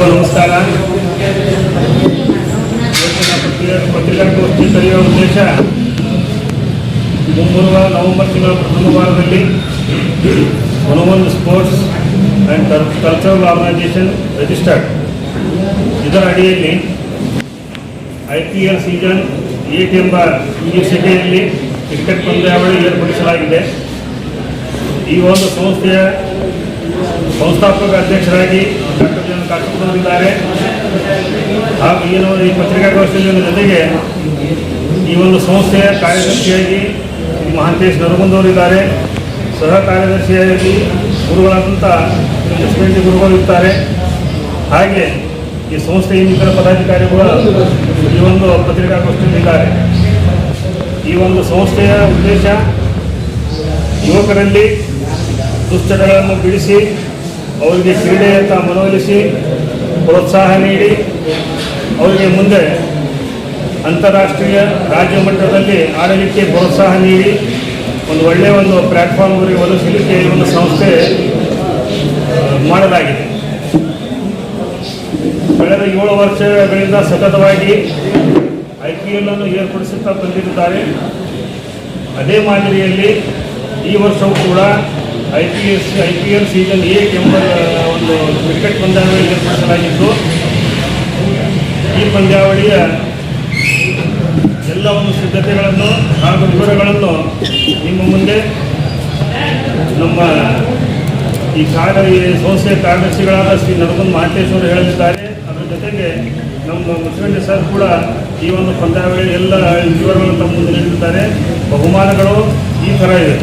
ನಮಸ್ಕಾರ. ಪತ್ರಿಕಾಗೋಷ್ಠಿ ಕರೆಯುವ ಉದ್ದೇಶ? ಮುಂಬರುವ ನವೆಂಬರ್ ತಿಂಗಳ ಪ್ರಥಮ ವಾರದಲ್ಲಿ Hanuman sports and cultural organisation registered ಇದರ ಅಡಿಯಲ್ಲಿ I P L season eight ಎಂಬ ಈ ಸಿಟಿಯಲ್ಲಿ ಕ್ರಿಕೆಟ್ ಪಂದ್ಯಾವಳಿ ಏರ್ಪಡಿಸಲಾಗಿದೆ. ಈ ಒಂದು ಸಂಸ್ಥೆಯ ಸಂಸ್ಥಾಪಕ ಅಧ್ಯಕ್ಷರಾಗಿ ಡಾಕ್ಟರ್ ಕಾಕಪ್ಪನವರಿದ್ದಾರೆ ಹಾಗೂ ಈ ಒಂದು ಈ ಪತ್ರಿಕಾಗೋಷ್ಠಿಯ ಜೊತೆಗೆ ಈ ಒಂದು ಸಂಸ್ಥೆಯ ಕಾರ್ಯದರ್ಶಿಯಾಗಿ ಮಹಾಂತೇಶ್ ನರಗುಂದವರಿದ್ದಾರೆ. ಸಹ ಕಾರ್ಯದರ್ಶಿಯಾಗಿ ಗುರುಗಳಾದಂಥ ಎಸ್ ಗುರುಗಳು ಇರ್ತಾರೆ. ಹಾಗೆ ಈ ಸಂಸ್ಥೆಯ ಇನ್ನಿತರ ಪದಾಧಿಕಾರಿಗಳು ಈ ಒಂದು ಪತ್ರಿಕಾಗೋಷ್ಠಿಯಲ್ಲಿದ್ದಾರೆ. ಈ ಒಂದು ಸಂಸ್ಥೆಯ ಉದ್ದೇಶ ಯುವಕರಲ್ಲಿ ದುಶ್ಚಟಗಳನ್ನು ಬಿಡಿಸಿ, ಅವರಿಗೆ ಕ್ರೀಡೆಯತ್ತ ಮನವೊಲಿಸಿ ಪ್ರೋತ್ಸಾಹ ನೀಡಿ ಅವರಿಗೆ ಮುಂದೆ ಅಂತಾರಾಷ್ಟ್ರೀಯ ರಾಜ್ಯ ಮಟ್ಟದಲ್ಲಿ ಆಡಳಿತಕ್ಕೆ ಪ್ರೋತ್ಸಾಹ ನೀಡಿ ಒಂದು ಒಳ್ಳೆಯ ಒಂದು ಪ್ಲ್ಯಾಟ್ಫಾರ್ಮ್ ಅವರಿಗೆ ಒದಗಿಸಲಿಕ್ಕೆ ಈ ಒಂದು ಸಂಸ್ಥೆ ಮಾಡಲಾಗಿದೆ. ಕಳೆದ ಏಳು ವರ್ಷಗಳಿಂದ ಸತತವಾಗಿ ಐ ಪಿ ಎಲ್ ಅನ್ನು ಏರ್ಪಡಿಸುತ್ತಾ ಬಂದಿರುತ್ತಾರೆ. ಅದೇ ಮಾದರಿಯಲ್ಲಿ ಈ ವರ್ಷವೂ ಕೂಡ I P S I P L season ಏಕ್ ಎಂಬ ಒಂದು ಕ್ರಿಕೆಟ್ ಪಂದ್ಯಾವಳಿ ಏರ್ಪಡಿಸಲಾಗಿದ್ದು ಈ ಪಂದ್ಯಾವಳಿಯ ಎಲ್ಲ ಒಂದು ಸಿದ್ಧತೆಗಳನ್ನು ಹಾಗೂ ವಿವರಗಳನ್ನು ನಿಮ್ಮ ಮುಂದೆ ನಮ್ಮ ಈ ಕಾರ್ಯ ಸಂಸ್ಥೆಯ ಕಾರ್ಯದರ್ಶಿಗಳಾದ ಶ್ರೀ ನರಗುಂದ್ ಮಹಾಂತೇಶ್ ಹೇಳುತ್ತಿದ್ದಾರೆ ಹೇಳಲಿದ್ದಾರೆ ಅದರ ಜೊತೆಗೆ ನಮ್ಮ ಮುಖ್ಯಮಂತ್ರಿ ಸರ್ ಕೂಡ ಈ ಒಂದು ಪಂದ್ಯಾವಳಿ ಎಲ್ಲ ವಿವರಗಳನ್ನು ತಮ್ಮ ಮುಂದೆ ನೀಡಿದ್ದಾರೆ. ಬಹುಮಾನಗಳು ಈ ಥರ ಇದೆ.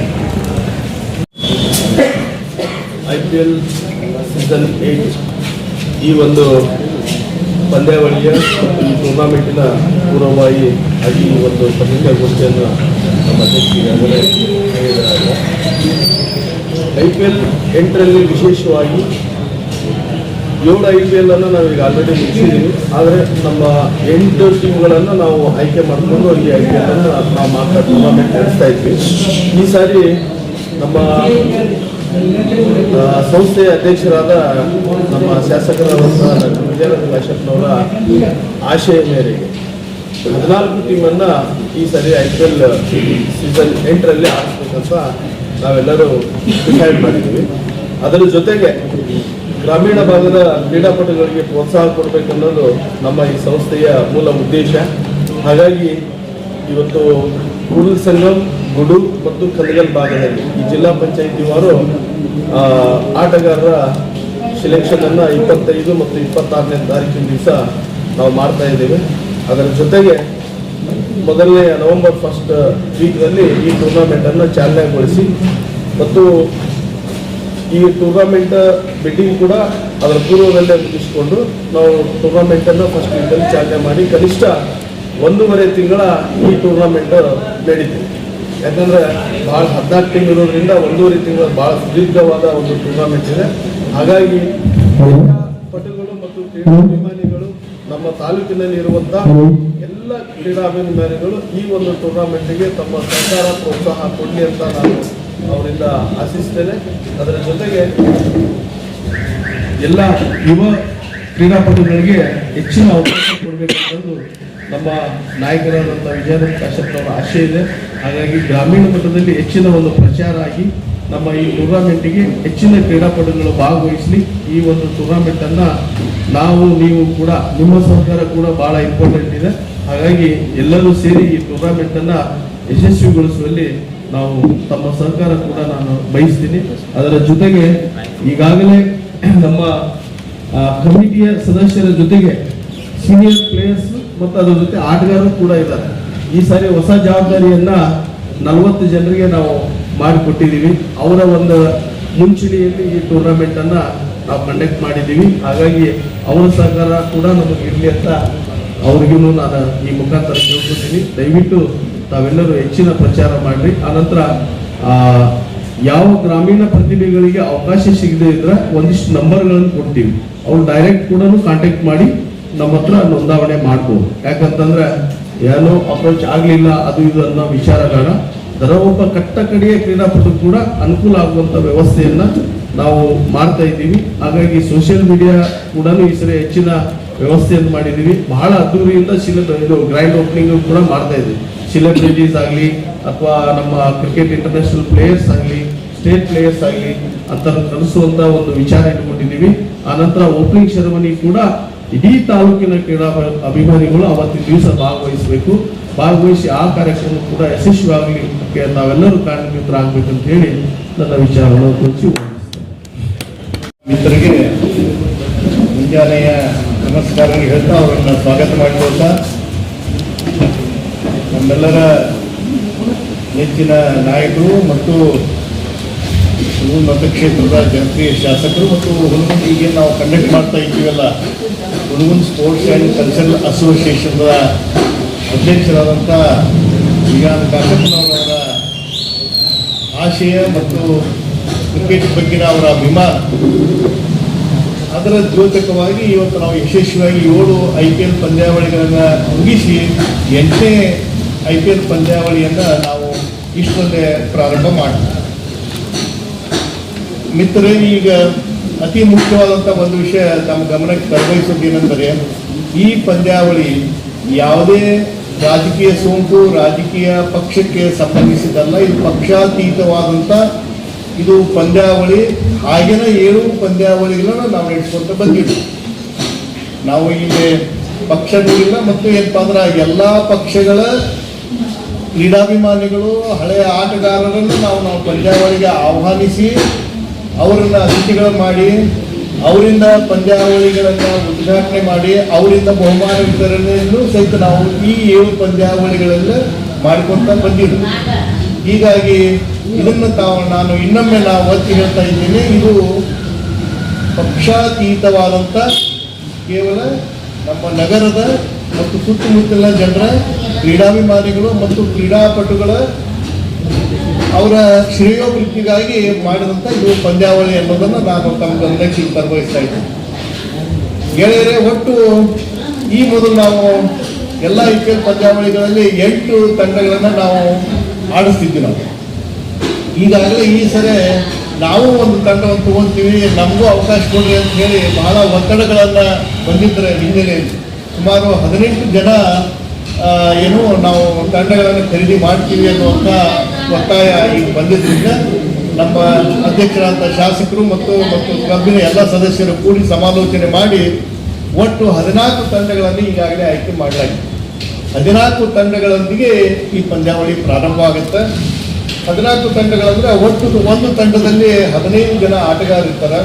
I P L season eight ಈ ಒಂದು ಪಂದ್ಯಾವಳಿಯ ಈ ಟೂರ್ನಾಮೆಂಟಿನ ಪೂರ್ವವಾಗಿ ಆಗಿ ಈ ಒಂದು ಪತ್ರಿಕಾಗೋಷ್ಠಿಯನ್ನು ನಮ್ಮ ಅಧ್ಯಕ್ಷ ಈಗಾಗಲೇ ಹೇಳಿದ್ದಾರೆ ಐ ಪಿ ಎಲ್ ಎಂಟರಲ್ಲಿ ವಿಶೇಷವಾಗಿ ಏಳು ಐ ಪಿ ಎಲ್ ಅನ್ನು ನಾವು ಈಗ ಆಲ್ರೆಡಿ ಮುಗಿಸಿದ್ದೀವಿ. ಆದರೆ ನಮ್ಮ ಎಂಟು ಟೀಮ್ಗಳನ್ನು ನಾವು ಆಯ್ಕೆ ಮಾಡಿಕೊಂಡು ಈ ಐ ಪಿ ಎಲ್ ಅನ್ನು ನಾವು ಮಾತ್ರ ಟೂರ್ನಾಮೆಂಟ್ ನಡೆಸ್ತಾ ಇದ್ವಿ. ಈ ಸಾರಿ ನಮ್ಮ ಸಂಸ್ಥೆಯ ಅಧ್ಯಕ್ಷರಾದ ನಮ್ಮ ಶಾಸಕರಾದಂತಹ ವಿಜಯನಗರ ಕಾಶ್ಯಪ್ನವರ ಆಶಯ ಮೇರೆಗೆ ಹದಿನಾಲ್ಕು ಟೀಮನ್ನು ಈ ಸರಿ ಐ ಪಿ ಎಲ್ ಸೀಸನ್ ಎಂಟರಲ್ಲಿ ಆಡಿಸ್ಬೇಕಂತ ನಾವೆಲ್ಲರೂ ಡಿಸೈಡ್ ಮಾಡಿದ್ದೀವಿ. ಅದರ ಜೊತೆಗೆ ಗ್ರಾಮೀಣ ಭಾಗದ ಕ್ರೀಡಾಪಟುಗಳಿಗೆ ಪ್ರೋತ್ಸಾಹ ಕೊಡಬೇಕನ್ನೋದು ನಮ್ಮ ಈ ಸಂಸ್ಥೆಯ ಮೂಲ ಉದ್ದೇಶ. ಹಾಗಾಗಿ ಇವತ್ತು ಕೂಡಲ್ ಸಂಗಮ್ ಗುಡು ಮತ್ತು ಕಲ್ಗಲ್ ಭಾಗದಲ್ಲಿ ಈ ಜಿಲ್ಲಾ ಪಂಚಾಯಿತಿಯವರು ಆಟಗಾರರ ಸೆಲೆಕ್ಷನ್ ಅನ್ನ ಇಪ್ಪತ್ತೈದು ಮತ್ತು ಇಪ್ಪತ್ತಾರನೇ ತಾರೀಕಿನ ದಿವಸ ನಾವು ಮಾಡ್ತಾ ಇದ್ದೇವೆ. ಅದರ ಜೊತೆಗೆ ಮೊದಲನೇ ನವೆಂಬರ್ ಫಸ್ಟ್ ವೀಕ್ನಲ್ಲಿ ಈ ಟೂರ್ನಾಮೆಂಟನ್ನು ಚಾಲನೆಗೊಳಿಸಿ ಮತ್ತು ಈ ಟೂರ್ನಾಮೆಂಟ್ ಬಿಡ್ಡಿಂಗ್ ಕೂಡ ಅದರ ಪೂರ್ವದಲ್ಲೇ ಮುಗಿಸಿಕೊಂಡು ನಾವು ಟೂರ್ನಾಮೆಂಟನ್ನು ಫಸ್ಟ್ ವೀಕಲ್ಲಿ ಚಾಲನೆ ಮಾಡಿ ಕನಿಷ್ಠ ಒಂದೂವರೆ ತಿಂಗಳ ಈ ಟೂರ್ನಾಮೆಂಟ್ ನಡೀತಿದೆ ಯಾಕಂದ್ರೆ ಭಾಳ ಹದಿನಾಲ್ಕು ತಿಂಗಳು ಇರೋದ್ರಿಂದ ಒಂದೂವರೆ ತಿಂಗಳ ಭಾಳ ಸುದೀರ್ಘವಾದ ಒಂದು ಟೂರ್ನಾಮೆಂಟ್ ಇದೆ. ಹಾಗಾಗಿ ಪಟುಗಳು ಮತ್ತು ಕ್ರೀಡಾಭಿಮಾನಿಗಳು ನಮ್ಮ ತಾಲೂಕಿನಲ್ಲಿ ಇರುವಂತ ಎಲ್ಲ ಕ್ರೀಡಾಭಿಮಾನಿಗಳು ಈ ಒಂದು ಟೂರ್ನಮೆಂಟ್ಗೆ ತಮ್ಮ ಸರ್ಕಾರ ಪ್ರೋತ್ಸಾಹ ಕೊಡಲಿ ಅಂತ ನಾನು ಅವರಿಂದ ಆಶಿಸ್ತೇನೆ. ಅದರ ಜೊತೆಗೆ ಎಲ್ಲ ಯುವ ಕ್ರೀಡಾಪಟುಗಳಿಗೆ ಹೆಚ್ಚಿನ ಅವಕಾಶ ಕೊಡಬೇಕಂತಂದು ನಮ್ಮ ನಾಯಕರಾದಂಥ ವಿಜಯನಗರ ಕಾಶ್ಯಪ್ನವರ ಆಶೆ ಇದೆ. ಹಾಗಾಗಿ ಗ್ರಾಮೀಣ ಮಟ್ಟದಲ್ಲಿ ಹೆಚ್ಚಿನ ಒಂದು ಪ್ರಚಾರ ಆಗಿ ನಮ್ಮ ಈ ಟೂರ್ನಾಮೆಂಟಿಗೆ ಹೆಚ್ಚಿನ ಕ್ರೀಡಾಪಟುಗಳು ಭಾಗವಹಿಸಲಿ. ಈ ಒಂದು ಟೂರ್ನಾಮೆಂಟನ್ನು ನಾವು, ನೀವು ಕೂಡ, ನಿಮ್ಮ ಸಹಕಾರ ಕೂಡ ಭಾಳ ಇಂಪಾರ್ಟೆಂಟ್ ಇದೆ. ಹಾಗಾಗಿ ಎಲ್ಲರೂ ಸೇರಿ ಈ ಟೂರ್ನಾಮೆಂಟನ್ನು ಯಶಸ್ವಿಗೊಳಿಸುವಲ್ಲಿ ನಾವು ತಮ್ಮ ಸರ್ಕಾರ ಕೂಡ ನಾನು ಬಯಸ್ತೀನಿ. ಅದರ ಜೊತೆಗೆ ಈಗಾಗಲೇ ನಮ್ಮ ಕಮಿಟಿಯ ಸದಸ್ಯರ ಜೊತೆಗೆ ಸೀನಿಯರ್ ಪ್ಲೇಯರ್ಸ್ ಮತ್ತು ಅದರ ಜೊತೆ ಆಟಗಾರರು ಕೂಡ ಇದ್ದಾರೆ. ಈ ಸಾರಿ ಹೊಸ ಜವಾಬ್ದಾರಿಯನ್ನ ನಲವತ್ತು ಜನರಿಗೆ ನಾವು ಮಾಡಿಕೊಟ್ಟಿದ್ದೀವಿ. ಅವರ ಒಂದು ಮುಂಚೂಣಿಯಲ್ಲಿ ಈ ಟೂರ್ನಮೆಂಟ್ ಅನ್ನ ನಾವು ಕಂಡಕ್ಟ್ ಮಾಡಿದ್ದೀವಿ. ಹಾಗಾಗಿ ಅವರ ಸಹಕಾರ ಕೂಡ ನಮಗೆ ಇರಲಿ ಅಂತ ಅವ್ರಿಗೂ ನಾನು ಈ ಮುಖಾಂತರ ಕೇಳ್ಕೊತೀನಿ ದಯವಿಟ್ಟು ತಾವೆಲ್ಲರೂ ಹೆಚ್ಚಿನ ಪ್ರಚಾರ ಮಾಡ್ರಿ. ಆನಂತರ ಯಾವ ಗ್ರಾಮೀಣ ಪ್ರತಿಭೆಗಳಿಗೆ ಅವಕಾಶ ಸಿಗದೇ ಇದ್ರೆ ಒಂದಿಷ್ಟು ನಂಬರ್ಗಳನ್ನು ಕೊಡ್ತೀವಿ. ಅವ್ರು ಡೈರೆಕ್ಟ್ ಕೂಡ ಕಾಂಟ್ಯಾಕ್ಟ್ ಮಾಡಿ ನಮ್ಮ ಹತ್ರ ನೋಂದಾವಣೆ ಮಾಡ್ಬೋದು. ಯಾಕಂತಂದ್ರೆ ಏನೋ ಅಪ್ರೋಚ್ ಆಗಲಿಲ್ಲ, ಅದು ಇದು ಅನ್ನೋ ವಿಚಾರ ಬೇಡ ದರ ಒಬ್ಬ ಕಟ್ಟ ಕಡೆಯ ಕ್ರೀಡಾಪಟು ಕೂಡ ಅನುಕೂಲ ಆಗುವಂತ ವ್ಯವಸ್ಥೆಯನ್ನು ನಾವು ಮಾಡ್ತಾ ಇದ್ದೀವಿ. ಹಾಗಾಗಿ ಸೋಷಿಯಲ್ ಮೀಡಿಯಾ ಕೂಡ ಈ ಸರಿ ಹೆಚ್ಚಿನ ವ್ಯವಸ್ಥೆಯನ್ನು ಮಾಡಿದ್ದೀವಿ. ಬಹಳ ಅದ್ದೂರಿಯಿಂದ ಶಿಲ ಇದು ಗ್ರ್ಯಾಂಡ್ ಓಪನಿಂಗ್ ಕೂಡ ಮಾಡ್ತಾ ಇದ್ದೀವಿ. ಸೆಲೆಬ್ರಿಟೀಸ್ ಆಗಲಿ ಅಥವಾ ನಮ್ಮ ಕ್ರಿಕೆಟ್ ಇಂಟರ್ನ್ಯಾಷನಲ್ ಪ್ಲೇಯರ್ಸ್ ಆಗಲಿ ಸ್ಟೇಟ್ ಪ್ಲೇಯರ್ಸ್ ಆಗಲಿ ಅಂತ ಕಲಿಸುವಂಥ ಒಂದು ವಿಚಾರ ಇಟ್ಕೊಂಡಿದ್ದೀವಿ. ಆನಂತರ ಓಪನಿಂಗ್ ಸೆರೆಮನಿ ಕೂಡ ಇಡೀ ತಾಲೂಕಿನ ಕ್ರೀಡಾ ಅಭಿಮಾನಿಗಳು ಅವತ್ತಿನ ದಿವಸ ಭಾಗವಹಿಸಬೇಕು. ಭಾಗವಹಿಸಿ ಆ ಕಾರ್ಯಕ್ರಮ ಕೂಡ ಯಶಸ್ವಿಯಾಗಲಿಕ್ಕೆ ನಾವೆಲ್ಲರೂ ಕಾರಣಕರ್ತರಾಗಬೇಕಂತ ಹೇಳಿ ನನ್ನ ವಿಚಾರವನ್ನು ಕುರಿತು ಮಿತ್ರರಿಗೆ ಮುಂಜಾನೆಯ ನಮಸ್ಕಾರ ಹೇಳ್ತಾ ಅವರನ್ನ ಸ್ವಾಗತ ಮಾಡಿಕೊಳ್ತಾ ನಮ್ಮೆಲ್ಲರ ನೆಚ್ಚಿನ ನಾಯಕರು ಮತ್ತು ಮತಕ್ಷೇತ್ರದ ಜನಪ್ರಿಯ ಶಾಸಕರು ಮತ್ತು ಹುಣಗುನ್ ಈಗ ನಾವು ಕಂಡಕ್ಟ್ ಮಾಡ್ತಾ ಇದ್ದೀವಲ್ಲ ಹುಣಗುನ್ ಸ್ಪೋರ್ಟ್ಸ್ ಆ್ಯಂಡ್ ಕಲ್ಚರಲ್ ಅಸೋಸಿಯೇಷನ್ದ ಅಧ್ಯಕ್ಷರಾದಂಥ ಈಗಾನ ಕಾಕಪ್ಪನವರವರ ಆಶಯ ಮತ್ತು ಕ್ರಿಕೆಟ್ ಬಗ್ಗೆ ಅವರ ಅಭಿಮಾನ. ಅದರ ದ್ಯೋತಕವಾಗಿ ಇವತ್ತು ನಾವು ಯಶಸ್ವಿಯಾಗಿ ಏಳು ಐ ಪಿ ಎಲ್ ಪಂದ್ಯಾವಳಿಗಳನ್ನು ಮುಗಿಸಿ ಎಂಟನೇ ಐ ಪಿ ಎಲ್ ಪಂದ್ಯಾವಳಿಯನ್ನು ನಾವು ಇಷ್ಟೊಂದೇ ಪ್ರಾರಂಭ ಮಾಡಿದ್ವಿ ಮಿತ್ರರೇ, ಈಗ ಅತಿ ಮುಖ್ಯವಾದಂಥ ಒಂದು ವಿಷಯ ನಮ್ಮ ಗಮನಕ್ಕೆ ತರವಹಿಸೋದೇನೆಂದರೆ ಈ ಪಂದ್ಯಾವಳಿ ಯಾವುದೇ ರಾಜಕೀಯ ಸೋಂಕು, ರಾಜಕೀಯ ಪಕ್ಷಕ್ಕೆ ಸಂಬಂಧಿಸಿದಲ್ಲ ಇದು ಪಕ್ಷಾತೀತವಾದಂಥ ಇದು ಪಂದ್ಯಾವಳಿ. ಆಗಿನ ಏಳು ಪಂದ್ಯಾವಳಿಗಳನ್ನು ನಾವು ನಡೆಸ್ಕೊಂತ ಬಂದಿದ್ವಿ ನಾವು ಇಲ್ಲಿ ಪಕ್ಷ ಇಲ್ಲ, ಮತ್ತು ಏನಪ್ಪ ಅಂದ್ರೆ ಎಲ್ಲ ಪಕ್ಷಗಳ ಕ್ರೀಡಾಭಿಮಾನಿಗಳು, ಹಳೆಯ ಆಟಗಾರರನ್ನು ನಾವು ನಾವು ಪಂದ್ಯಾವಳಿಗೆ ಆಹ್ವಾನಿಸಿ ಅವರನ್ನ ಅತಿಥಿಗಳು ಮಾಡಿ, ಅವರಿಂದ ಪಂದ್ಯಾವಳಿಗಳನ್ನು ಉದ್ಘಾಟನೆ ಮಾಡಿ, ಅವರಿಂದ ಬಹುಮಾನ ವಿತರಣೆಯನ್ನು ಸಹಿತ ನಾವು ಈ ಏಳು ಪಂದ್ಯಾವಳಿಗಳಲ್ಲಿ ಮಾಡಿಕೊಂತ ಬಂದಿದ್ವಿ ಹೀಗಾಗಿ ಇದನ್ನು ತಾವು ನಾನು ಇನ್ನೊಮ್ಮೆ ನಾವು ಒತ್ತಿ ಹೇಳ್ತಾ ಇದ್ದೇನೆ. ಇದು ಪಕ್ಷಾತೀತವಾದಂಥ ಕೇವಲ ನಮ್ಮ ನಗರದ ಮತ್ತು ಸುತ್ತಮುತ್ತಲಿನ ಜನರ ಕ್ರೀಡಾಭಿಮಾನಿಗಳು ಮತ್ತು ಕ್ರೀಡಾಪಟುಗಳ ಅವರ ಶ್ರೇಯೋಭಿವೃದ್ಧಿಗಾಗಿ ಮಾಡಿದಂಥ ಇದು ಪಂದ್ಯಾವಳಿ ಅನ್ನೋದನ್ನು ನಾನು ತಮ್ಮ ಗಮನಕ್ಕೆ ತರಬಯಸ್ತಾ ಇದ್ದೀನಿ. ಗೆಳೆಯರೆ, ಒಟ್ಟು ಈ ಮೊದಲು ನಾವು ಎಲ್ಲ ಐ ಪಿ ಎಲ್ ಪಂದ್ಯಾವಳಿಗಳಲ್ಲಿ ಎಂಟು ತಂಡಗಳನ್ನು ನಾವು ಆಡಿಸ್ತಿದ್ವಿ ನಾವು. ಈಗಾಗಲೇ ಈ ಸರಿ ನಾವು ಒಂದು ತಂಡವನ್ನು ತಗೊಳ್ತೀವಿ ನಮಗೂ ಅವಕಾಶ ಕೊಡ್ರಿ ಅಂತ ಹೇಳಿ ಬಹಳ ಒತ್ತಡಗಳನ್ನು ಬಂದಿದ್ದರೆ ಹಿನ್ನೆಲೆಯಲ್ಲಿ. ಸುಮಾರು ಹದಿನೆಂಟು ಜನ ಏನು ನಾವು ತಂಡಗಳನ್ನು ಖರೀದಿ ಮಾಡ್ತೀವಿ ಅನ್ನುವಂಥ ಒತ್ತಾಯ ಈಗ ಬಂದಿದ್ದರಿಂದ ನಮ್ಮ ಅಧ್ಯಕ್ಷರಾದಂಥ ಶಾಸಕರು ಮತ್ತು ಮತ್ತು ಕಬ್ಬಿನ ಎಲ್ಲ ಸದಸ್ಯರು ಕೂಡಿ ಸಮಾಲೋಚನೆ ಮಾಡಿ ಒಟ್ಟು ಹದಿನಾಲ್ಕು ತಂಡಗಳನ್ನು ಈಗಾಗಲೇ ಆಯ್ಕೆ ಮಾಡಲಾಗಿದೆ. ಹದಿನಾಲ್ಕು ತಂಡಗಳೊಂದಿಗೆ ಈ ಪಂದ್ಯಾವಳಿ ಪ್ರಾರಂಭ ಆಗುತ್ತೆ ಹದಿನಾಲ್ಕು ತಂಡಗಳಂದ್ರೆ ಒಟ್ಟು ಒಂದು ತಂಡದಲ್ಲಿ ಹದಿನೈದು ಜನ ಆಟಗಾರರು ಇರ್ತಾರೆ.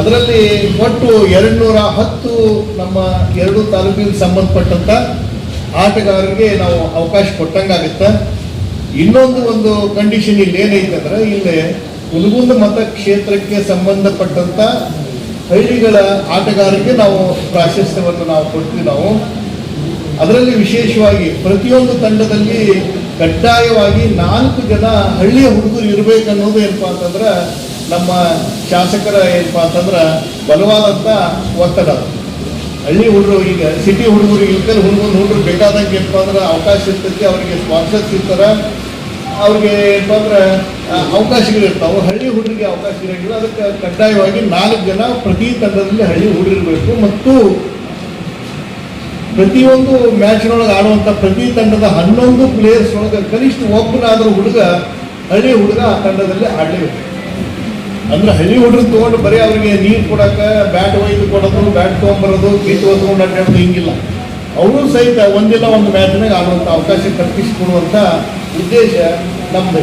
ಅದರಲ್ಲಿ ಒಟ್ಟು ಎರಡು ನೂರ ಹತ್ತು ನಮ್ಮ ಎರಡು ತಾಲೂಕಿಗೆ ಸಂಬಂಧಪಟ್ಟಂತ ಆಟಗಾರರಿಗೆ ನಾವು ಅವಕಾಶ ಕೊಟ್ಟಂಗಾಗತ್ತೆ ಇನ್ನೊಂದು ಒಂದು ಕಂಡೀಷನ್ ಇಲ್ಲಿ ಏನೈತೆ ಅಂದ್ರೆ, ಇಲ್ಲಿ ಹುನಗುಂದ ಮತಕ್ಷೇತ್ರಕ್ಕೆ ಸಂಬಂಧಪಟ್ಟಂತ ಹಳ್ಳಿಗಳ ಆಟಗಾರರಿಗೆ ನಾವು ಪ್ರಾಶಸ್ತ್ಯವನ್ನು ನಾವು ಕೊಡ್ತೀವಿ ನಾವು ಅದರಲ್ಲಿ ವಿಶೇಷವಾಗಿ ಪ್ರತಿಯೊಂದು ತಂಡದಲ್ಲಿ ಕಡ್ಡಾಯವಾಗಿ ನಾಲ್ಕು ಜನ ಹಳ್ಳಿಯ ಹುಡುಗರು ಇರಬೇಕು ಅನ್ನೋದು ಏನಪ್ಪಾ ಅಂತಂದ್ರೆ, ನಮ್ಮ ಶಾಸಕರ ಏನಪ್ಪಾ ಅಂತಂದ್ರೆ ಬಲವಾದಂಥ ಒತ್ತಡ. ಹಳ್ಳಿ ಹುಡುಗರು ಈಗ ಸಿಟಿ ಹುಡುಗರು ಇಲ್ಕಲ್ ಹುಡುಗರು ಹುಡುಗರು ಬೇಕಾದಂಗೆ ಏನಪ್ಪ ಅಂದ್ರೆ ಅವಕಾಶ ಇರ್ತೈತಿ, ಅವರಿಗೆ ಸ್ಪಾನ್ಸರ್ ಇರ್ತಾರೆ. ಅವ್ರಿಗೆ ಏನಪ್ಪ ಅಂದ್ರೆ ಅವಕಾಶಗಳಿರ್ತಾವೆ ಹಳ್ಳಿ ಹುಡುಗರಿಗೆ ಅವಕಾಶ ಇರೋಂಗಿಲ್ಲ. ಅದಕ್ಕೆ ಕಡ್ಡಾಯವಾಗಿ ನಾಲ್ಕು ಜನ ಪ್ರತಿ ತಂಡದಲ್ಲಿ ಹಳ್ಳಿ ಹುಡುಗಿರ್ಬೇಕು ಮತ್ತು ಪ್ರತಿಯೊಂದು ಮ್ಯಾಚ್ನೊಳಗೆ ಆಡುವಂಥ ಪ್ರತಿ ತಂಡದ ಹನ್ನೊಂದು ಪ್ಲೇಯರ್ಸ್ ಒಳಗೆ ಕನಿಷ್ಠ ಒಬ್ಬನಾದರೂ ಹುಡುಗ ಹಳ್ಳಿ ಹುಡುಗ ಆ ತಂಡದಲ್ಲಿ ಆಡಲೇಬೇಕು. ಅಂದ್ರೆ ಹಳ್ಳಿ ಹುಡುಗರು ತಗೊಂಡು ಬರೀ ಅವರಿಗೆ ನೀರು ಕೊಡಕ ಬ್ಯಾಟ್ ಒಯ್ದು ಕೊಡೋದು ಬ್ಯಾಟ್ ತೊಗೊಂಬರೋದು ಕಿಟ್ ಹೊತ್ಕೊಂಡು ಅಡ್ಡಾಡೋದು ಹಿಂಗಿಲ್ಲ. ಅವರು ಸಹಿತ ಒಂದಿಲ್ಲ ಒಂದು ಮ್ಯಾಚ್ನಾಗ ಆಡುವಂಥ ಅವಕಾಶ ಕಲ್ಪಿಸಿಕೊಡುವಂಥ ಉದ್ದೇಶ ನಮ್ಮದು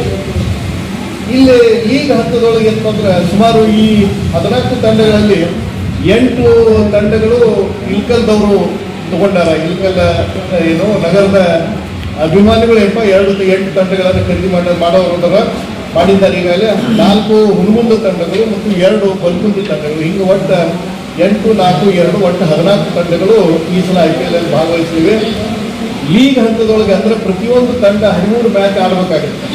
ಇಲ್ಲಿ ಲೀಗ್ ಹಂತದೊಳಗೆ ಅಂತಂದ್ರೆ ಸುಮಾರು ಈ ಹದಿನಾಲ್ಕು ತಂಡಗಳಲ್ಲಿ ಎಂಟು ತಂಡಗಳು ಇಲ್ಕಲ್ದವರು ತಗೊಂಡಾರ. ಇಲ್ಕಲ್, ಏನು, ನಗರದ ಅಭಿಮಾನಿಗಳು ಏನಪ್ಪ, ಎರಡು ಎಂಟು ತಂಡಗಳನ್ನು ಖರೀದಿ ಮಾಡ ಮಾಡೋರು ಅದಾರ ಮಾಡಿದ್ದಾರೆ ಈಗಾಗಲೇ ನಾಲ್ಕು ಹುಣಗುಂದ ತಂಡಗಳು ಮತ್ತು ಎರಡು ಬಲ್ಕುಂದಿ ತಂಡಗಳು. ಹಿಂಗೆ ಒಟ್ಟು ಎಂಟು, ನಾಲ್ಕು, ಎರಡು, ಒಟ್ಟು ಹದಿನಾಲ್ಕು ತಂಡಗಳು ಈ ಸಲ ಐ ಪಿ ಎಲ್ ಅಲ್ಲಿ ಭಾಗವಹಿಸಲಿವೆ. ಲೀಗ್ ಹಂತದೊಳಗೆ ಅಂದ್ರೆ ಪ್ರತಿಯೊಂದು ತಂಡ ಹದಿಮೂರು ಮ್ಯಾಚ್ ಆಡಬೇಕಾಗಿತ್ತು.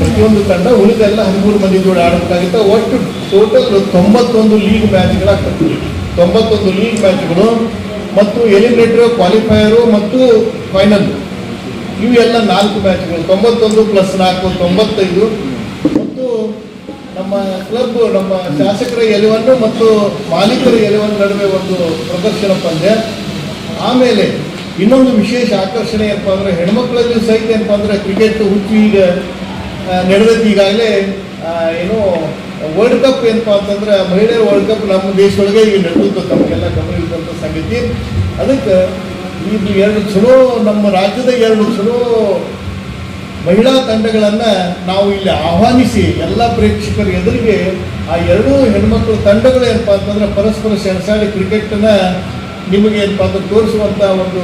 ಪ್ರತಿಯೊಂದು ತಂಡ ಉಳಿದೆಲ್ಲ ಹದಿಮೂರು ಮಂದಿ ಜೋಡಿ ಆಡಬೇಕಾಗಿತ್ತು. ಒಟ್ಟು ಟೋಟಲ್ ತೊಂಬತ್ತೊಂದು ಲೀಗ್ ಮ್ಯಾಚ್ಗಳಾಗ್ತದೆ ತೊಂಬತ್ತೊಂದು ಲೀಗ್ ಮ್ಯಾಚ್ಗಳು ಮತ್ತು ಎಲಿಮಿನೇಟರ್ ಕ್ವಾಲಿಫೈಯರು ಮತ್ತು ಫೈನಲ್ ಇವು ಎಲ್ಲ ನಾಲ್ಕು ಮ್ಯಾಚ್ಗಳು ತೊಂಬತ್ತೊಂದು ಪ್ಲಸ್ ನಾಲ್ಕು, ತೊಂಬತ್ತೈದು. ಮತ್ತು ನಮ್ಮ ನಮ್ಮ ಕ್ಲಬ್, ನಮ್ಮ ಶಾಸಕರ ಎಲೆವನ್ನು ಮತ್ತು ಮಾಲೀಕರ ಎಲೆವನ್ನು ನಡುವೆ ಒಂದು ಪ್ರದರ್ಶನ ಪಂದ್ಯ. ಆಮೇಲೆ ಇನ್ನೊಂದು ವಿಶೇಷ ಆಕರ್ಷಣೆ ಏನಪ್ಪ ಅಂದ್ರೆ ಹೆಣ್ಮಕ್ಳಲ್ಲಿ ಸಹಿತ ಏನಪ್ಪ ಅಂದರೆ ಕ್ರಿಕೆಟ್ ಹುಚ್ಚು ಈಗ ನಡೆದದ್ದು ಈಗಾಗಲೇ ಏನು ವರ್ಲ್ಡ್ ಕಪ್ ಏನಪ್ಪ ಅಂತಂದ್ರೆ ಮಹಿಳೆಯರ ವರ್ಲ್ಡ್ ಕಪ್ ನಮ್ಮ ದೇಶದೊಳಗೆ ಈಗ ನಡೆದಿತ್ತು ತಮಗೆಲ್ಲ ಗಮನ ಇದ್ದಂಥ ಸಂಗತಿ. ಅದಕ್ಕೆ ಇದು ಎರಡು ಚಲೋ ನಮ್ಮ ರಾಜ್ಯದ ಎರಡು ಚಲೋ ಮಹಿಳಾ ತಂಡಗಳನ್ನು ನಾವು ಇಲ್ಲಿ ಆಹ್ವಾನಿಸಿ ಎಲ್ಲ ಪ್ರೇಕ್ಷಕರ ಎದುರಿಗೆ ಆ ಎರಡೂ ಹೆಣ್ಮಕ್ಳು ತಂಡಗಳು ಏನಪ್ಪ ಅಂತಂದ್ರೆ ಪರಸ್ಪರ ಸೆಣಸಾಡಿ ಕ್ರಿಕೆಟನ್ನು ನಿಮಗೆ ಏನಪ್ಪ ಅಂತ ತೋರಿಸುವಂತ ಒಂದು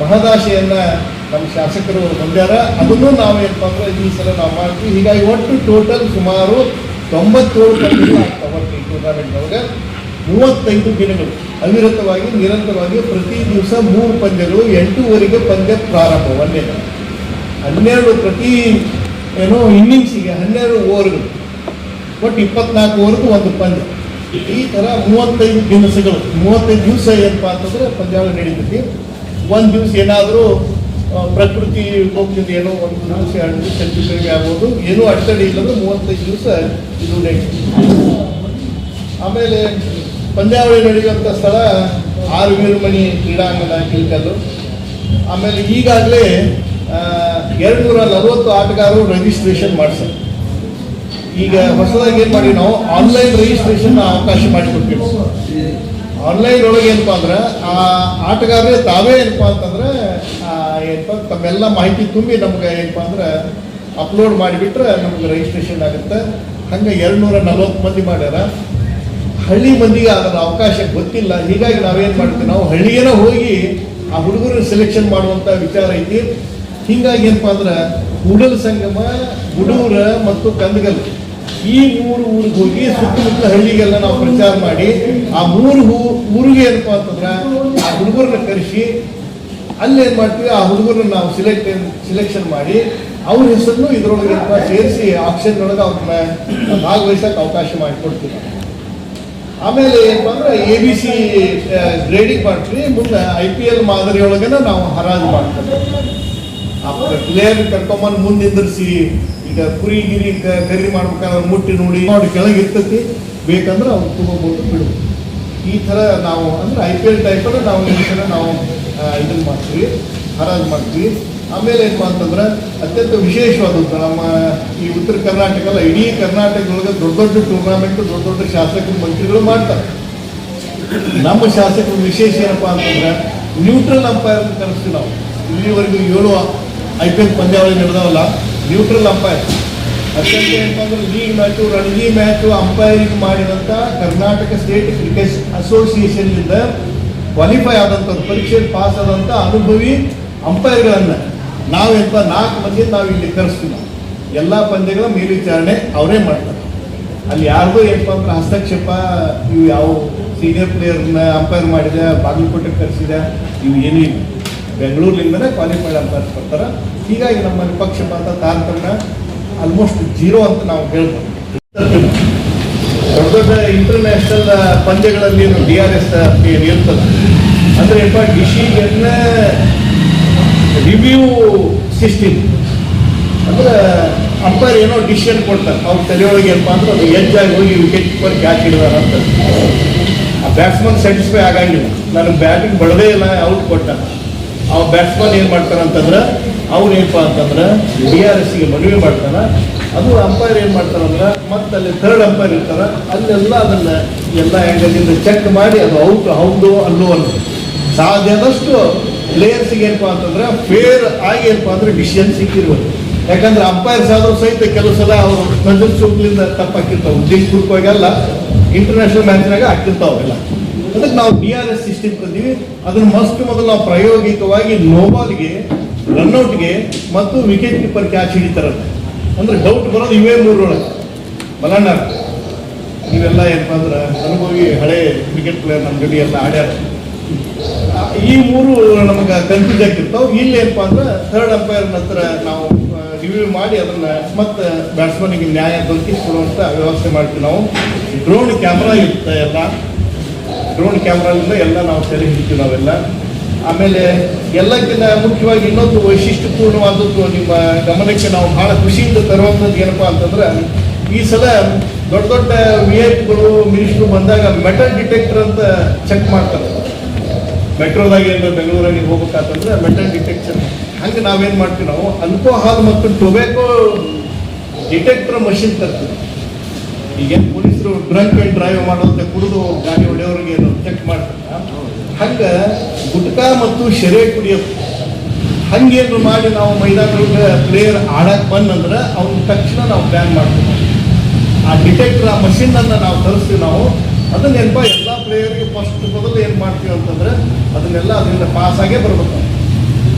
ಮಹದಾಶೆಯನ್ನ ನಮ್ಮ ಶಾಸಕರು ಹೊಂದ್ಯಾರ. ಅದನ್ನು ನಾವು ಏನಪ್ಪ ಅಂದ್ರೆ ಈ ಸಲ ನಾವು ಮಾಡ್ತೀವಿ. ಹೀಗಾಗಿ ಒಟ್ಟು ಟೋಟಲ್ ಸುಮಾರು ತೊಂಬತ್ತೇಳು ಟೂರ್ನಾಮೆಂಟ್ ಒಳಗೆ ಮೂವತ್ತೈದು ದಿನಗಳು. ಅವಿರತವಾಗಿ, ನಿರಂತರವಾಗಿ ಪ್ರತಿ ದಿವಸ ಮೂರು ಪಂದ್ಯಗಳು ಎಂಟೂವರೆಗೆ ಪಂದ್ಯ ಪ್ರಾರಂಭ, ಒಂದೇ. ಹನ್ನೆರಡು ಪ್ರತಿ, ಏನೋ ಇನ್ನಿಂಗ್ಸಿಗೆ ಹನ್ನೆರಡು ಓವರ್ಗಳು. ಒಟ್ಟು ಇಪ್ಪತ್ನಾಲ್ಕು ಓವರ್ಗೂ ಒಂದು ಪಂದ್ಯ. ಈ ಥರ ಮೂವತ್ತೈದು ದಿವಸಗಳು ಮೂವತ್ತೈದು ದಿವಸ ಏನಪ್ಪ ಅಂತಂದರೆ ಪಂದ್ಯಗಳು ನಡೀತೈತಿ. ಒಂದು ದಿವಸ ಏನಾದರೂ ಪ್ರಕೃತಿ ಹೋಗ್ತಿದ್ದು ಏನೋ ಒಂದು ದಿವಸ, ಎರಡು ದಿವಸ ಹೆಚ್ಚು ಕಡಿಮೆ ಆಗ್ಬೋದು. ಏನೂ ಅಡ್ಡಡಿ ಇಲ್ಲಂದ್ರೆ ಮೂವತ್ತೈದು ದಿವಸ ಇದು ನಡೀತದೆ ಆಮೇಲೆ ಪಂದ್ಯಾವಳಿ ನಡೆಯುವಂಥ ಸ್ಥಳ ಆರು ಮನಿ ಕ್ರೀಡಾಂಗಣ ಕಿಲ್ಕಲ್ಲು ಆಮೇಲೆ ಈಗಾಗಲೇ ಎರಡು ನೂರ ನಲವತ್ತು ಆಟಗಾರರು ರಿಜಿಸ್ಟ್ರೇಷನ್ ಮಾಡಿಸ್ತಾರೆ ಈಗ ಹೊಸದಾಗಿ ಏನು ಮಾಡಿ ನಾವು ಆನ್ಲೈನ್ ರಿಜಿಸ್ಟ್ರೇಷನ್ ಅವಕಾಶ ಮಾಡಿಕೊಡ್ತೀವಿ ಆನ್ಲೈನ್ ಒಳಗೆ ಏನಪ್ಪ ಅಂದ್ರೆ, ಆ ಆಟಗಾರರೇ ತಾವೇ ಏನಪ್ಪ ಅಂತಂದ್ರೆ ಏನಪ್ಪ, ತಮ್ಮೆಲ್ಲ ಮಾಹಿತಿ ತುಂಬಿ ನಮ್ಗೆ ಏನಪ್ಪ ಅಂದ್ರೆ ಅಪ್ಲೋಡ್ ಮಾಡಿಬಿಟ್ರೆ ನಮ್ಗೆ ರಿಜಿಸ್ಟ್ರೇಷನ್ ಆಗುತ್ತೆ. ಹಂಗೆ ಎರಡು ನೂರ ನಲವತ್ತು ಮಂದಿ ಮಾಡ್ಯಾರ. ಹಳ್ಳಿ ಮಂದಿಗೆ ಅದರ ಅವಕಾಶ ಗೊತ್ತಿಲ್ಲ. ಹೀಗಾಗಿ ನಾವೇನು ಮಾಡ್ತೀವಿ? ನಾವು ಹಳ್ಳಿಗೇನ ಹೋಗಿ ಆ ಹುಡುಗರು ಸೆಲೆಕ್ಷನ್ ಮಾಡುವಂಥ ವಿಚಾರ ಐತಿ. ಹೀಗಾಗಿ ಏನಪ್ಪ ಅಂದ್ರೆ ಕೂಡಲ ಸಂಗಮ, ಗುಡೂರ ಮತ್ತು ಕಂದಗಲ್ ಈ ಮೂರು ಊರಿಗೆ ಹೋಗಿ ಸುತ್ತಮುತ್ತ ಹಳ್ಳಿಗೆಲ್ಲ ನಾವು ಪ್ರಚಾರ ಮಾಡಿ ಆ ಮೂರು ಹೂ ಊರಿಗೆ ಏನಪ್ಪ ಅಂತಂದ್ರೆ ಆ ಹುಡುಗರನ್ನ ಕರೆಸಿ ಅಲ್ಲಿ ಏನು ಮಾಡ್ತೀವಿ? ಆ ಹುಡುಗರನ್ನ ನಾವು ಸಿಲೆಕ್ಟ್ ಸಿಲೆಕ್ಷನ್ ಮಾಡಿ ಅವ್ರ ಹೆಸರನ್ನು ಇದ್ರೊಳಗೆ ಸೇರಿಸಿ ಆಕ್ಷನ್ ಒಳಗೆ ಅವ್ರನ್ನ ಭಾಗವಹಿಸಕ್ಕೆ ಅವಕಾಶ ಮಾಡಿಕೊಡ್ತೀವಿ. ಆಮೇಲೆ ಏನಪ್ಪ ಅಂದ್ರೆ ಎ ಬಿ ಸಿ ಗ್ರೇಡಿಂಗ್ ಮಾಡ್ತೀವಿ. ಮುಂದೆ ಐ ಪಿ ಎಲ್ ಮಾದರಿಯೊಳಗನ ನಾವು ಹರಾಜು ಮಾಡ್ತೀವಿ. ಆ ಪ್ಲೇಯರ್ ಕರ್ಕೊಂಬಂದು ಮುಂದೆ ನಿಂದಿರಿಸಿ, ಈಗ ಕುರಿ, ಗಿರಿ ಖರೀದಿ ಮಾಡ್ಬೇಕಾದ್ರೆ ಮುಟ್ಟಿ ನೋಡಿ ನೋಡಿ ಕೆಳಗೆ ಇರ್ತೈತಿ. ಬೇಕಂದ್ರೆ ಅವ್ರು ತಗೊಂಡ್ಬಿಟ್ಟು ಬಿಡು. ಈ ಥರ ನಾವು, ಅಂದ್ರೆ ಐ ಪಿ ಎಲ್ ಟೈಪಲ್ಲಿ ನಾವು ಈ ನಾವು ಇದನ್ನು ಮಾಡ್ತೀವಿ. ಹರಾಜು ಮಾಡ್ತೀವಿ. ಆಮೇಲೆ ಏನಪ್ಪ ಅಂತಂದ್ರೆ ಅತ್ಯಂತ ವಿಶೇಷವಾದಂಥ ನಮ್ಮ ಈ ಉತ್ತರ ಕರ್ನಾಟಕ ಇಡೀ ಕರ್ನಾಟಕದೊಳಗೆ ದೊಡ್ಡ ದೊಡ್ಡ ಟೂರ್ನಾಮೆಂಟ್ ದೊಡ್ಡ ದೊಡ್ಡ ಶಾಸಕರು, ಮಂತ್ರಿಗಳು ಮಾಡ್ತಾರೆ. ನಮ್ಮ ಶಾಸಕರು ವಿಶೇಷ ಏನಪ್ಪ ಅಂತಂದ್ರೆ ನ್ಯೂಟ್ರಲ್ ಅಂಪೈರ್ ಅಂತ ಕರೆಸ್ತೀವಿ ನಾವು. ಇಲ್ಲಿವರೆಗೂ ಏಳು ಐ ಪಿ ಎಲ್ ಪಂದ್ಯಾವಳಿ ನಡೆದವಲ್ಲ ನ್ಯೂಟ್ರಲ್ ಅಂಪೈರ್ ಅತ್ಯಂತ ಏನಪ್ಪ ಅಂದ್ರೆ league match Ranji match umpiring ಮಾಡಿದಂಥ ಕರ್ನಾಟಕ ಸ್ಟೇಟ್ ಕ್ರಿಕೆಟ್ ಅಸೋಸಿಯೇಷನ್ನಿಂದ ಕ್ವಾಲಿಫೈ ಆದಂತ, ಪರೀಕ್ಷೆಯಲ್ಲಿ ಪಾಸ್ ಆದಂಥ ಅನುಭವಿ ಅಂಪೈರ್ಗಳನ್ನು ನಾವೇನಪ್ಪ ನಾಲ್ಕು ಮಂದಿ ನಾವು ಇಲ್ಲಿ ಕರೆಸ್ತೀವಿ. ನಾವು ಎಲ್ಲ ಪಂದ್ಯಗಳ ಮೇಲ್ವಿಚಾರಣೆ ಅವರೇ ಮಾಡ್ತಾರೆ. ಅಲ್ಲಿ ಯಾರ್ದು ಏನಪ್ಪ ಅಂದ್ರೆ ಹಸ್ತಕ್ಷೇಪ ಇವು ಯಾವ ಸೀನಿಯರ್ ಪ್ಲೇಯರ್ನ ಅಂಪೈರ್ ಮಾಡಿದೆ, ಬಾಗಲಕೋಟೆ ಕರೆಸಿದೆ ಇವು ಏನೂ ಇಲ್ಲ. ಬೆಂಗಳೂರಿನಿಂದಲೇ ಕ್ವಾಲಿಫೈಡ್ ಅಂಪೈರ್ಸ್ ಬರ್ತಾರೆ. ಹೀಗಾಗಿ ನಮ್ಮ ನಿಪಕ್ಷಪಾತ ತಾರತಮ್ಯ ಆಲ್ಮೋಸ್ಟ್ ಜೀರೋ ಅಂತ ನಾವು ಹೇಳ್ಬೋದು. ದೊಡ್ಡ ದೊಡ್ಡ ಇಂಟರ್ನ್ಯಾಷನಲ್ ಪಂದ್ಯಗಳಲ್ಲಿ ಡಿ ಆರ್ ಎಸ್ ಇರ್ತದೆ ಅಂದ್ರೆ ಏನಪ್ಪ ಡಿಸಿಷನ್ ರಿವ್ಯೂ ಸಿಸ್ಟಮ್ ಅಂದ್ರೆ ಅಂಪೈರ್ ಏನೋ ಡಿಸಿಷನ್ ಕೊಡ್ತಾರೆ. ಅವ್ರ ತಲೆಯೊಳಗೆ ಏನಪ್ಪ ಅಂದ್ರೆ ಅದು ಹೆಚ್ಚಾಗಿ ಹೋಗಿ ವಿಕೆಟ್ ಕೀಪರ್ ಕ್ಯಾಚ್ ಹಿಡಿದಾರ ಅಂತ. ಆ ಬ್ಯಾಟ್ಸ್ಮನ್ ಸ್ಯಾಟಿಸ್ಫೈ ಆಗಂಗಿಲ್ಲ. ನನಗೆ ಬ್ಯಾಟಿಂಗ್ ಬಡದೇ ಇಲ್ಲ ಔಟ್ ಕೊಟ್ಟ. ಆ ಬ್ಯಾಟ್ಸ್ಮನ್ ಏನು ಮಾಡ್ತಾನೆ ಅಂತಂದ್ರೆ ಅವ್ರು ಏನಪ್ಪ ಅಂತಂದ್ರೆ ಡಿ ಆರ್ ಎಸ್ಗೆ ಮನವಿ ಮಾಡ್ತಾನೆ. ಅದು ಅಂಪೈರ್ ಏನು ಮಾಡ್ತಾರಂದ್ರೆ ಮತ್ತೆ ಅಲ್ಲಿ ಥರ್ಡ್ ಅಂಪೈರ್ ಇರ್ತಾರೆ ಅಲ್ಲೆಲ್ಲ ಅದನ್ನ ಎಲ್ಲ ಆ್ಯಂಗಲಿಂದ ಚೆಕ್ ಮಾಡಿ ಅದು ಔಟ್ ಹೌದು ಅಲ್ಲೋ ಅನ್ನೋ ಸಾಧ್ಯದಷ್ಟು ಪ್ಲೇಯರ್ಸ್ಗೆ ಏನಪ್ಪ ಅಂತಂದ್ರೆ ಫೇರ್ ಆಗಿ ಏನಪ್ಪ ಅಂದ್ರೆ ಡಿಸಿಷನ್ ಸಿಕ್ಕಿರ್ಬೋದು ಯಾಕಂದ್ರೆ ಅಂಪೈರ್ಸ್ ಆದ್ರೂ ಸಹಿತ ಕೆಲವು ಸಲ ಅವರು ನಜರ್ ಚೂಕ್ಲಿಂದ ತಪ್ಪಾಕಿರ್ತಾವೆ. ಉದ್ದೇಶಪೂರ್ವಕವಾಗೆಲ್ಲ ಇಂಟರ್ನ್ಯಾಷನಲ್ ಮ್ಯಾಚ್ನಾಗ ಆಗ್ತಿರ್ತಾವೆಲ್ಲ ಅದಕ್ಕೆ ನಾವು ಡಿ ಆರ್ ಎಸ್ ಸಿಸ್ಟಮ್ ತಂದೀವಿ ಅದನ್ನ ಮಸ್ಟ್ ಮೊದಲು ನಾವು ಪ್ರಾಯೋಗಿಕವಾಗಿ ನೋಬಾಲ್ಗೆ ರನ್ಔಟ್ಗೆ ಮತ್ತು ವಿಕೆಟ್ ಕೀಪರ್ ಕ್ಯಾಚ್ ಹಿಡಿತಾರಂತೆ. ಅಂದ್ರೆ ಡೌಟ್ ಬರೋದು ಇವೇ ಮೂರೊಳಗೆ ಮಲಣ್ಣ, ನೀವೆಲ್ಲ ಏನಪ್ಪ ಅಂದ್ರೆ ಅನುಭವಿ ಹಳೆ ಕ್ರಿಕೆಟ್ ಪ್ಲೇಯರ್ ನಮ್ಮ ಜೊತೆ ಎಲ್ಲ ಆಡ್ಯಾರ. ಈ ಮೂರು ನಮಗೆ ಕನ್ಫ್ಯೂಸ್ ಆಗಿರ್ತಾವೆ ಇಲ್ಲಿ ಏನಪ್ಪ ಅಂದ್ರೆ ಥರ್ಡ್ ಅಂಪೈರ್ ಹತ್ರ ನಾವು ರಿವ್ಯೂ ಮಾಡಿ ಅದನ್ನ ಮತ್ತೆ ಬ್ಯಾಟ್ಸ್ಮನ್ಗೆ ನ್ಯಾಯ ದೊರಕಿಸಿಕೊಡುವಂಥ ವ್ಯವಸ್ಥೆ ಮಾಡ್ತೀವಿ ನಾವು. ಡ್ರೋನ್ ಕ್ಯಾಮ್ರಾ ಇರುತ್ತೆ ಎಲ್ಲ. ಡ್ರೋನ್ ಕ್ಯಾಮ್ರಾದಿಂದ ಎಲ್ಲ ನಾವು ಸೆರೆ ಹಿಡ್ತೀವಿ ನಾವೆಲ್ಲ. ಆಮೇಲೆ ಎಲ್ಲಕ್ಕಿಂತ ಮುಖ್ಯವಾಗಿ ಇನ್ನೊಂದು ವೈಶಿಷ್ಟ್ಯಪೂರ್ಣವಾದದ್ದು ನಿಮ್ಮ ಗಮನಕ್ಕೆ ನಾವು ಬಹಳ ಖುಷಿಯಿಂದ ತರುವಂಥದ್ದು ಏನಪ್ಪ ಅಂತಂದ್ರೆ, ಈ ಸಲ ದೊಡ್ಡ ದೊಡ್ಡ ವಿ ಐ ಪಿಗಳು ಮಿನಿಸ್ಟ್ರು ಬಂದಾಗ ಮೆಟಲ್ ಡಿಟೆಕ್ಟರ್ ಅಂತ ಚೆಕ್ ಮಾಡ್ತಾರೆ. ಮೆಟ್ರೋದಾಗ ಏನಾದ್ರು ಬೆಂಗಳೂರಾಗ ಹೋಗ್ಬೇಕಾತಂದ್ರೆ ಮೆಟಲ್ ಡಿಟೆಕ್ಷನ್. ಹಂಗೆ ನಾವೇನು ಮಾಡ್ತೀವಿ ನಾವು? ಅಲ್ಕೋಹಾಲ್ ಮತ್ತು ಟೊಬ್ಯಾಕೋ ಡಿಟೆಕ್ಟರ್ ಮಷಿನ್ ತರ್ತೀವಿ. ಈಗೇನು ಪೊಲೀಸರು ಡ್ರಂಕ್ ಆ್ಯಂಡ್ ಡ್ರೈವ್ ಮಾಡೋದಕ್ಕೆ ಕುಡಿದು ಗಾಡಿ ಹೊಡೆಯೋರಿಗೆ ಚೆಕ್ ಮಾಡ್ತಾರೆ. ಹಂಗೆ ಗುಟ್ಕಾ ಮತ್ತು ಶೆರೆ ಕುಡಿಯೋದು. ಹಂಗೇನು ಮಾಡಿ ನಾವು ಮೈದಾನದ ಪ್ಲೇಯರ್ ಆಡಕ್ಕೆ ಬಂದಂದ್ರೆ ಅವ್ನ ತಕ್ಷಣ ನಾವು ಬ್ಯಾನ್ ಮಾಡ್ತೀವಿ. ಆ ಡಿಟೆಕ್ಟರ್ ಆ ಮಷಿನನ್ನು ನಾವು ತರಿಸ್ತೀವಿ ನಾವು. ಅದನ್ನ ಎಲ್ಲ ಪ್ಲೇಯರ್ಗೆ ಫಸ್ಟ್ ಮೊದಲು ಏನು ಮಾಡ್ತೀವಿ ಅಂತಂದ್ರೆ ಅದನ್ನೆಲ್ಲ ಅದರಿಂದ ಆಗೇ ಬರ್ಬೇಕು.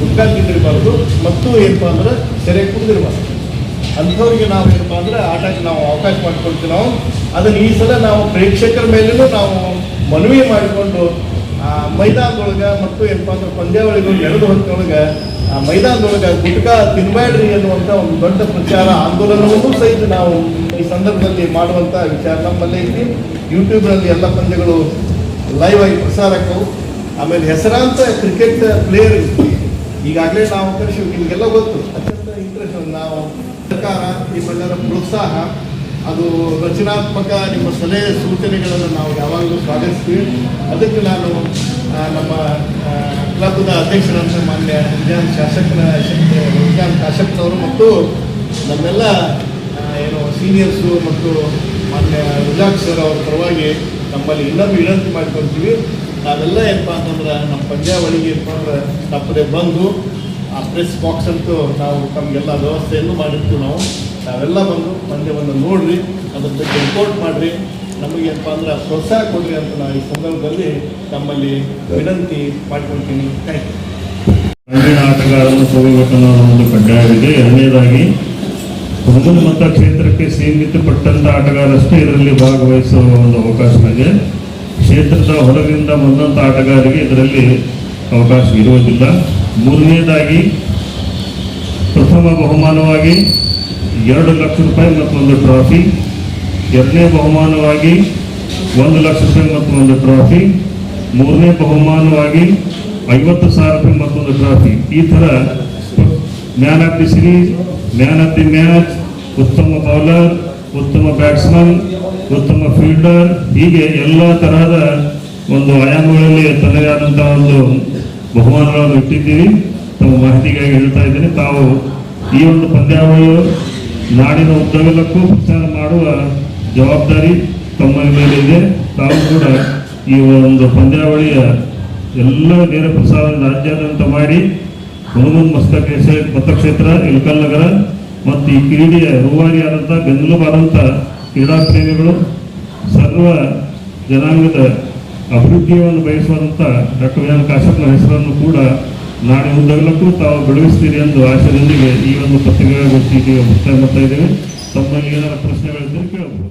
ಉಂಟಾಗಿ ತಿಂದಿರಬಾರ್ದು ಮತ್ತು ಏನಪ್ಪ ಅಂದ್ರೆ ಸೆರೆ ಕುಡಿದಿರಬಾರ್ದು. ಅಂಥವ್ರಿಗೆ ನಾವು ಏನಪ್ಪ ಅಂದ್ರೆ ಆಟಕ್ಕೆ ನಾವು ಅವಕಾಶ ಮಾಡ್ಕೊಳ್ತೀವಿ ನಾವು. ಅದನ್ನು ಈ ಸಲ ನಾವು ಪ್ರೇಕ್ಷಕರ ಮೇಲೂ ನಾವು ಮನವಿ ಮಾಡಿಕೊಂಡು, ಆ, ಮೈದಾನದೊಳಗೆ ಮತ್ತು ಏನಪ್ಪ ಅಂದ್ರೆ ಪಂದ್ಯಾವಳಿಗಳು ನಡೆದು ಹೊತ್ತೊಳಗೆ, ಆ, ಮೈದಾನದೊಳಗೆ ಗುಟ್ಕಾ ತಿನ್ಬೇಡ್ರಿ ಅನ್ನುವಂಥ ಒಂದು ದೊಡ್ಡ ಪ್ರಚಾರ, ಆಂದೋಲನವನ್ನು ಸಹಿತ ನಾವು ಈ ಸಂದರ್ಭದಲ್ಲಿ ಮಾಡುವಂಥ ವಿಚಾರ ನಮ್ಮಲ್ಲೇ ಇಲ್ಲಿ ಯೂಟ್ಯೂಬ್ನಲ್ಲಿ ಎಲ್ಲ ಪಂದ್ಯಗಳು ಲೈವ್ ಆಗಿ ಪ್ರಸಾರ ಆಕ್ಕವು ಆಮೇಲೆ ಹೆಸರಾಂತ ಕ್ರಿಕೆಟ್ ಪ್ಲೇಯರ್ ಈಗಾಗಲೇ ನಾವು ಕರೆಸಿವಿ ನಿಮಗೆಲ್ಲ ಗೊತ್ತು, ಅತ್ಯಂತ ಇಂಟ್ರೆಸ್ಟ್ ನಾವು ಸರ್ಕಾರ ನಿಮ್ಮೆಲ್ಲರ ಪ್ರೋತ್ಸಾಹ, ಅದು ರಚನಾತ್ಮಕ ನಿಮ್ಮ ಸಲಹೆ ಸೂಚನೆಗಳನ್ನು ನಾವು ಯಾವಾಗಲೂ ಸ್ವಾಗತಿಸ್ತೀವಿ. ಅದಕ್ಕೆ ನಾನು ನಮ್ಮ ಕ್ಲಬ್ದ ಅಧ್ಯಕ್ಷರಂತ ಮಾನ್ಯ ವಿಜ್ಞಾನ ಶಾಸಕನ ವಿಜ್ಞಾನ ಶಾಸಕನವರು ಮತ್ತು ನಮ್ಮೆಲ್ಲ ಸೀನಿಯರ್ಸು ಮತ್ತು ಮಾನ್ಯ ರುಜಾಕ್ ಸರ್ ಅವ್ರ ಪರವಾಗಿ ನಮ್ಮಲ್ಲಿ ಇನ್ನೊಂದು ವಿನಂತಿ ಮಾಡ್ಕೊಳ್ತೀವಿ. ನಾವೆಲ್ಲ ಏನಪ್ಪ ಅಂತಂದ್ರೆ ನಮ್ಮ ಪಂದ್ಯಾವಳಿಗೆ ಏನಪ್ಪ ತಪ್ಪದೆ ಬಂದು ಆ ಪ್ರೆಸ್ ಬಾಕ್ಸ್ ಅಂತೂ ನಾವು ತಮಗೆಲ್ಲ ವ್ಯವಸ್ಥೆಯನ್ನು ಮಾಡಿರ್ತೀವಿ ನಾವು. ನಾವೆಲ್ಲ ಬಂದು ಪಂದ್ಯವನ್ನು ನೋಡಿರಿ, ಅದ್ರ ಬಗ್ಗೆ ರಿಪೋರ್ಟ್ ಮಾಡಿರಿ. ನಮಗೆ ಏನಪ್ಪ ಅಂದ್ರೆ ಪ್ರೋತ್ಸಾಹ ಕೊಡ್ರಿ ಅಂತ ನಾವು ಈ ಸಂದರ್ಭದಲ್ಲಿ ತಮ್ಮಲ್ಲಿ ವಿನಂತಿ ಮಾಡ್ಕೊಳ್ತೀನಿ. ಥ್ಯಾಂಕ್ ಯು ಗ್ರಾಮೀಣ ಒಂದು ಕಡ್ಡಾಯವಿದೆ ಎರಡನೇದಾಗಿ ಹುಡುಗನ ಮತ ಕ್ಷೇತ್ರಕ್ಕೆ ಸೀಮಿತಪಟ್ಟಂಥ ಆಟಗಾರಷ್ಟೇ ಇದರಲ್ಲಿ ಭಾಗವಹಿಸುವ ಒಂದು ಅವಕಾಶವಿದೆ ಕ್ಷೇತ್ರದ ಹೊರಗಿಂದ ಬಂದಂಥ ಆಟಗಾರರಿಗೆ ಇದರಲ್ಲಿ ಅವಕಾಶ ಇರುವುದಿಲ್ಲ. ಮೂರನೇದಾಗಿ, ಪ್ರಥಮ ಬಹುಮಾನವಾಗಿ ಎರಡು ಲಕ್ಷ ರೂಪಾಯಿ ಮತ್ತು ಒಂದು ಟ್ರಾಫಿ. ಎರಡನೇ ಬಹುಮಾನವಾಗಿ ಒಂದು ಲಕ್ಷ ರೂಪಾಯಿ ಮತ್ತು ಒಂದು ಟ್ರಾಫಿ. ಮೂರನೇ ಬಹುಮಾನವಾಗಿ ಐವತ್ತು ಸಾವಿರ ರೂಪಾಯಿ ಮತ್ತೊಂದು ಟ್ರಾಫಿ. ಈ ಥರ man of the series man match, ಉತ್ತಮ ಬೌಲರ್, ಉತ್ತಮ ಬ್ಯಾಟ್ಸ್ಮನ್, ಉತ್ತಮ ಫೀಲ್ಡರ್, ಹೀಗೆ ಎಲ್ಲ ತರಹದ ಒಂದು ಆಯಾಮಗಳಲ್ಲಿ ತನ್ನದೇ ಆದಂತಹ ಒಂದು ಬಹುಮಾನಗಳನ್ನು ಇಟ್ಟಿದ್ದೀವಿ. ತಮ್ಮ ಮಾಹಿತಿಗಾಗಿ ಹೇಳ್ತಾ ಇದ್ದೀನಿ, ತಾವು ಈ ಒಂದು ಪಂದ್ಯಾವಳಿಯು ನಾಡಿನ ಉದ್ದಗಲಕ್ಕೂ ಪ್ರಚಾರ ಮಾಡುವ ಜವಾಬ್ದಾರಿ ತಮ್ಮ ಮೇಲೆ ಇದೆ. ತಾವು ಕೂಡ ಈ ಒಂದು ಪಂದ್ಯಾವಳಿಯ ಎಲ್ಲ ನೇರ ಪ್ರಸಾರ ರಾಜ್ಯಾದ್ಯಂತ ಮಾಡಿ ಹುಣಗುನ್ ಮಸ್ತಕ ಮತಕ್ಷೇತ್ರ ಇಳಕಲ್ ನಗರ ಮತ್ತು ಈ ಕ್ರೀಡೆಯ ರೂವಾರಿಯಾದಂಥ ಬೆನ್ನೆಲುಬಾದಂಥ ಕ್ರೀಡಾ ಪ್ರೇಮಿಗಳು, ಸರ್ವ ಜನಾಂಗದ ಅಭಿವೃದ್ಧಿಯನ್ನು ಬಯಸುವಂಥ ಡಾಕ್ಟರ್ ವಿಧಾನ ಕಾಶಪ್ಪನ ಹೆಸರನ್ನು ಕೂಡ ನಾಳೆ ಉದ್ದಗಲಕ್ಕೂ ತಾವು ಬೆಳೆಸ್ತೀರಿ ಎಂದು ಆಶಯದೊಂದಿಗೆ ಈ ಒಂದು ಪತ್ರಿಕಾಗೋಷ್ಠಿಗೆ ಮುಕ್ತಾಯ ಮಾಡ್ತಾ ಇದ್ದೇವೆ. ತಮ್ಮಲ್ಲಿ ಏನಾರ ಪ್ರಶ್ನೆಗಳಿದ್ದರೆ ಕೇಳಬಹುದು.